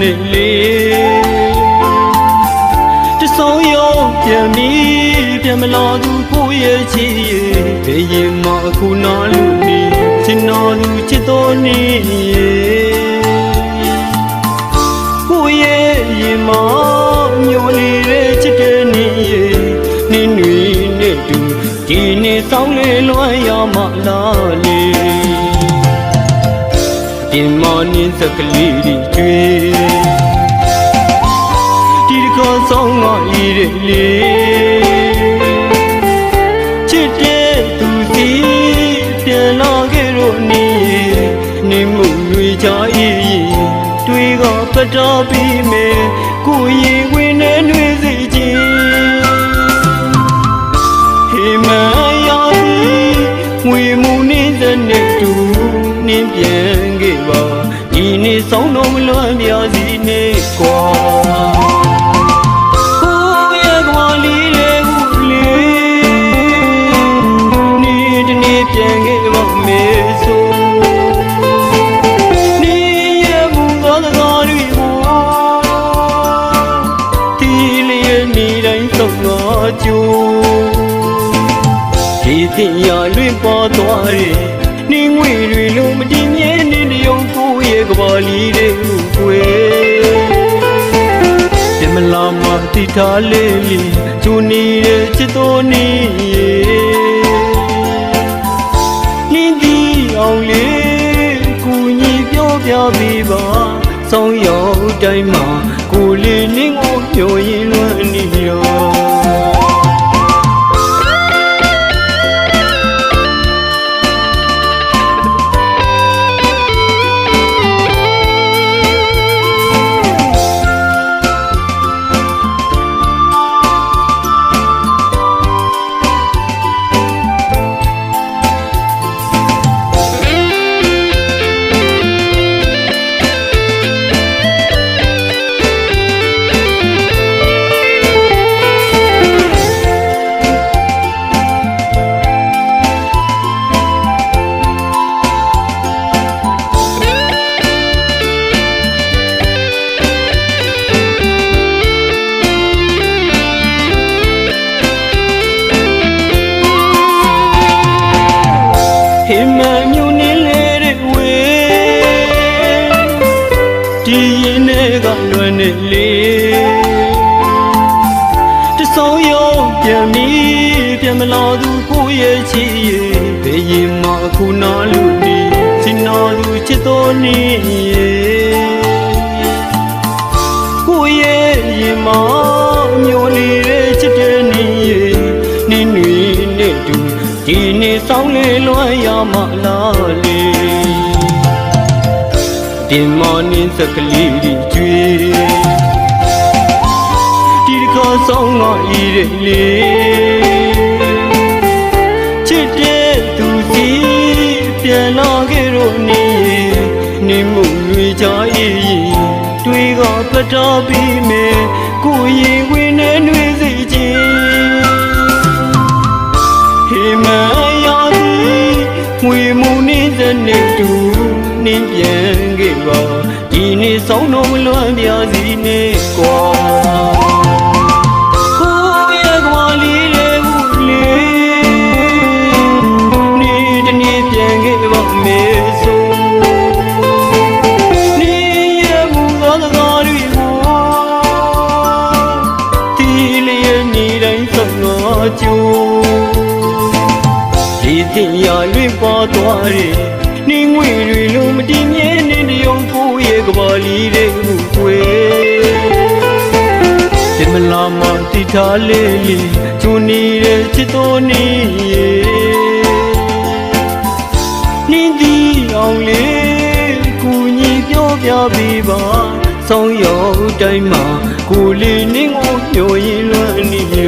နေလေတဆုံးရောပြန်ပြီးပြန်မလာသူကိုရဲ့ချီရဲ့ဘယ်ရင်မှအခုနာလူနေချင်တော်သူချစ်တော်နေကိုရဲ့ရင်မမျိုးလေးရဲ့ချစ်တဲ့နေရဲ့နင်းနွေနဲ့တူဒီနေ့ဆောင်းလေလွမ်းရမလား နင်းစကလေးတွေကျွေးဒီတခါဆောင်ငါဤတဲ့လေချစ်တဲ့သူစီပြန်လာခဲ့တော့နေနေမှုတွေချာဤတွေ့ကပတ်တော်ပြီးမယ်ကိုရင် ဆောင်တော့မလွမ်းပြစီနေကွာဟိုးရဲ့ကွာလေးလေးခုလေးနေ့တနေ့ပြန်ခဲ့ပါမေဆိုနေ့ရဲ့မူသောစကားတွေကိုဒီလေးရဲ့နေ့တိုင်းဆုံးတော့ကြိုးဒီတင်ရလွင့်ပေါ်သွားတယ်နှင်းငွေတွေလုံးမတည်မြဲနေတယုံ ကိုရဲ့ကဘာလီတဲ့ဥကွယ်ပြမလာမတိထားလေးလီသူနေတဲ့ချစ်တော်နေနင်းဒီအောင်လေးကိုညီပြောပြပေးပါဆောင်းရောက်တိုင်းမှာကိုလေးနင်းကိုပြောရင်လွမ်းနေရော ဟိမန်မြူနေလေတဲ့ဝေဒီရင်နဲ့ကလွမ်းနေလေတဆုံးရောပြန်ပြီးပြန်မလာသူကိုရဲ့ချီရဲ့ဘယ်ရင်မှအခုနာလူနေစင်တော်သူချစ်တော်နေ နေ့ဆောင်လေလွမ်းရမလားလေဒီမနင်းစကလေးတွေကျွေးဒီတခါဆောင်ငါဤတဲ့လေချစ်တဲ့သူစီပြန်လာခဲ့တော့နေနေမှုတွေချာဤတွေ့ကပတ်တော်ပြီးမယ်ကိုရင်ဝင်နေ ပြန်ခဲ့ပါဒီနေ့ဆောင်တော့မလွမ်းပြစီနေကွာဟိုးရဲ့ကွာလေးလေးဟုလေးနေ့တနေ့ပြန်ခဲ့ပါမေဆိုနေ့ရဲ့မူသောစကားတွေကိုဒီလေးရဲ့နေတိုင်းဆုံးတော့ကြိုးဒီတင်ရလွင့်ပေါ်သွားတယ် နှင်းငွေတွေလိုမတည်မြဲနေတယုံကိုရဲ့ကဘာလီတဲ့ခုကွယ်ပြမလာမတိထားလေးလီချူနေတဲ့ချစ်တော်နေနှင်းဒီအောင်လေးကိုညီပြောပြပေးပါဆောင်းရောက်တိုင်းမှာကိုလေးနှင်းကိုညိုရင်လွမ်းနေရော